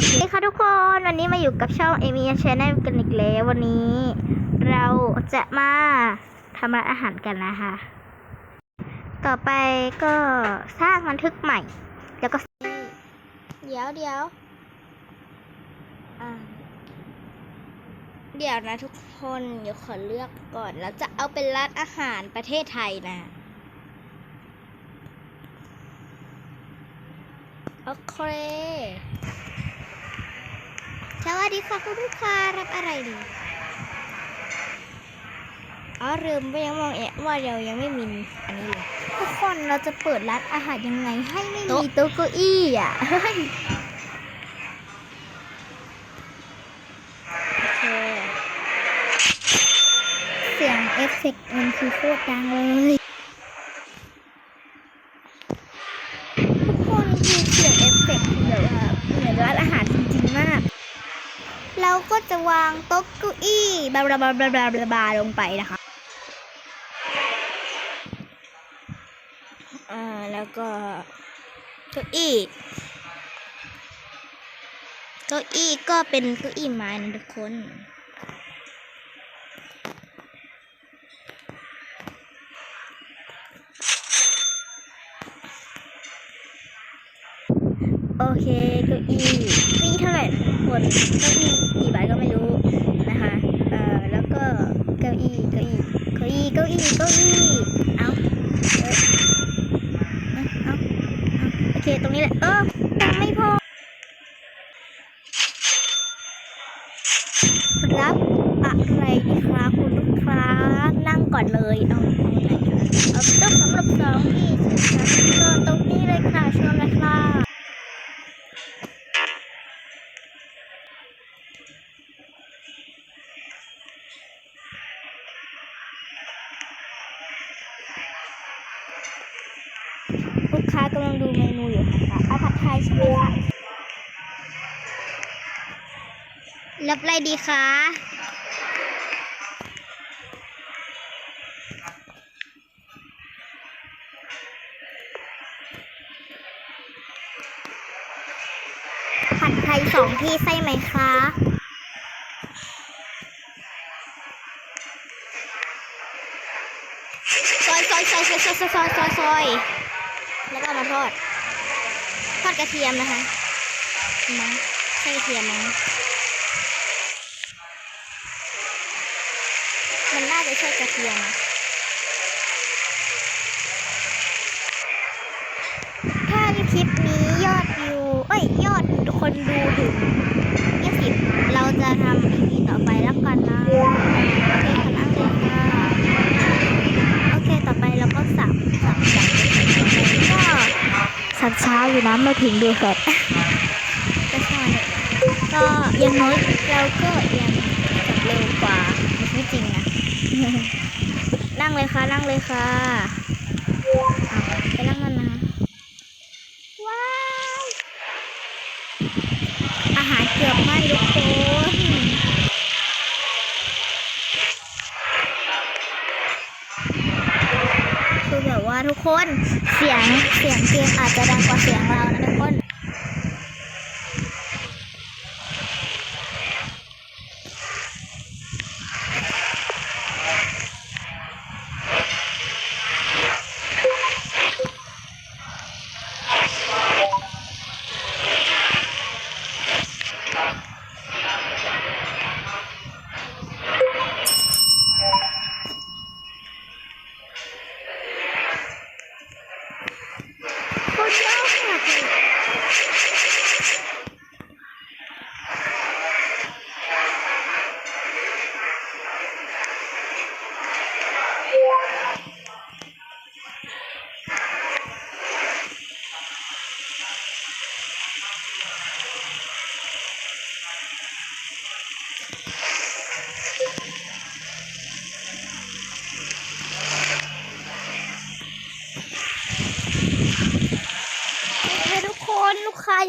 เคค่ะทุกคนวันนี้มาอยู่กับช่องเอมี่ชาแนลกันอีกแล้ววันนี้ เราจะมาทำร้านอาหารกันนะคะ ต่อไปก็สร้างบันทึกใหม่ แล้วก็ เดี๋ยวเดี๋ยวเดี๋ยวนะทุกคนเดี๋ยวขอเลือกก่อนแล้วจะเอาเป็นร้านอาหารประเทศไทยนะโอเค สวัสดีค่ะคุณลูกค้ารับอะไรดีอ๋อลืมไปยังมองเอะว่าเรายังไม่มีอันนี้เลยทุกคนเราจะเปิดร้านอาหารยังไงให้ไม่มีโต๊ะเก้าอี้อะเฮ้ยโอเคเสียงเอฟเฟกต์มันคือโคตรดังเลยทุกคนคือเสียงเอฟเฟกต์คือแบบว่าเหมือนร้านอาหารจริงๆมาก เราก็จะวางโต๊ะเก้าอี้บลาบลาบลาบลาบลาบลาบลาลงไปนะคะอ่าแล้วก็เก้าอี้เก้าอี้ก็เป็นเก้าอี้ไม้นะทุกคนโอเคเก้าอี้ คนเก้าอี้กี่ใบก็ไม่รู้นะคะเอ่อแล้วก็เก้าอี้เก้าอี้เก้าอี้เก้าอี้เก้าอี้เอาเอ้ยเอาเอาเอาโอเคตรงนี้แหละเออยังไม่พอรับอะไรดีครับคุณลูกค้านั่งก่อนเลยเอาเอาไหนคะเอาต๊ะสำหรับสองที่ใช่ไหมคะก็ตรงนี้เลยค่ะเชิญเลยค่ะ ลูกค้ากำลังดูเมนูอยู่ค่ะเอาผัดไทยใช่ไหมคะรับอะไรดีคะผัดไทยสองที่ใช่ไหมคะ ซอยซอยซอยซอยซอยซอยซอยซอยซอยแล้วก็มาทอด ทอดกระเทียมนะคะมั้งใช่กระเทียมมั้งมันน่าจะใช่กระเทียมถ้าคลิปนี้ยอดวิวเอ้ย ยอดคนดูถึง20เราจะทำอีพีต่อ อยู่นะมาถึงดูเสร็จก็ใช่ก็อยังน้อยเราก็ยังสับเร็วกว่าในชีวิตจริงนะนั่งเลยค่ะนั่งเลยค่ะอะไปนั่งนั่นนะ คนเสียงเสียงเพลงอาจจะดังกว่าเสียงเรานะทุกคน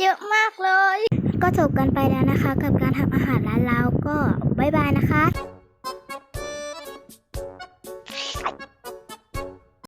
เยอะมากเลย ก็จบกันไปแล้วนะคะ กับการทำอาหารร้านเราก็บ๊ายบายนะคะ